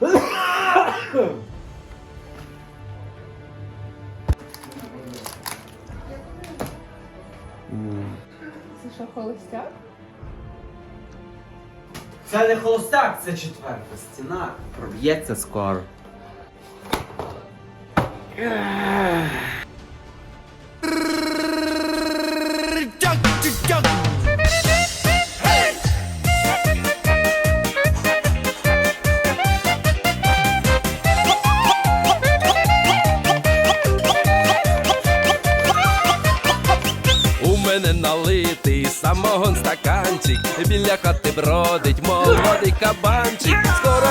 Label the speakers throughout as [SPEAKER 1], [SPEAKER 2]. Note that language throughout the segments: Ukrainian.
[SPEAKER 1] Це що, холостяк?
[SPEAKER 2] Це не холостяк, це четверта стіна. Проб'ється скоро.
[SPEAKER 3] Стаканчик, біля хати бродить молодий кабанчик. Скоро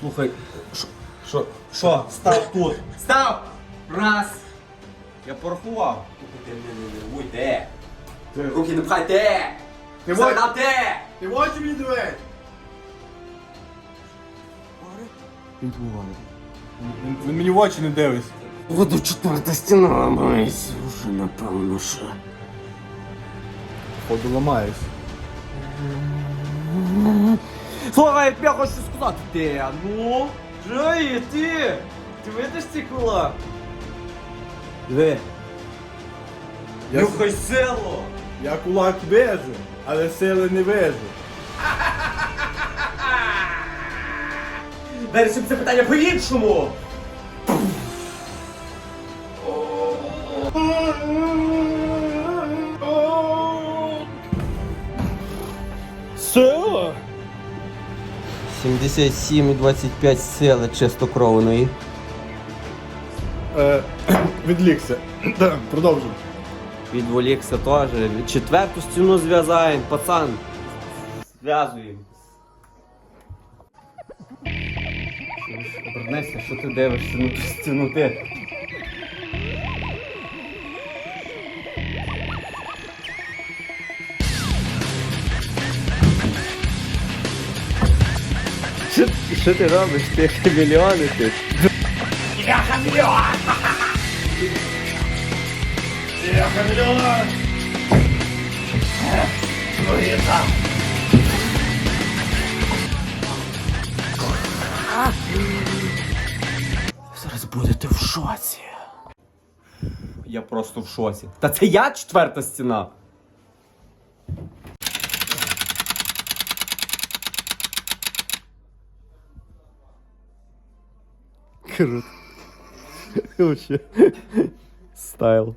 [SPEAKER 2] Слухай, що? Що? Став тут. Став! Раз. Я порахував. Уй, де? Руки не пхай, де?
[SPEAKER 4] Ти
[SPEAKER 2] де?
[SPEAKER 4] Ти очі мені! Він Він мені в очі не дивись.
[SPEAKER 2] Буду четверта стіна ламається вже, напевно, що.
[SPEAKER 4] Ходу ламаюсь.
[SPEAKER 2] Слухай, я хочу сказати, де? Ну? Жої, ти? Ти видиш ці кулак? Диви.
[SPEAKER 4] Я,
[SPEAKER 2] Нюхай село!
[SPEAKER 4] я кулак вижу, але сили не вижу.
[SPEAKER 2] Вирішимо це питання по-іншому!
[SPEAKER 4] Сила?
[SPEAKER 2] 77,25 сили чистокровної.
[SPEAKER 4] Е, відлікся. Так, Продовжуй.
[SPEAKER 2] Відволікся теж. Четверту стіну зв'язаємо, пацан. Зв'язуємо. Обернися, що ти дивишся на ту стіну ти. Що, що ти робиш? Ти хамелеони ти. Зараз будете в шоці. Я просто в шоці. Та це я четверта стіна.
[SPEAKER 4] Круто. Вообще. Стайл.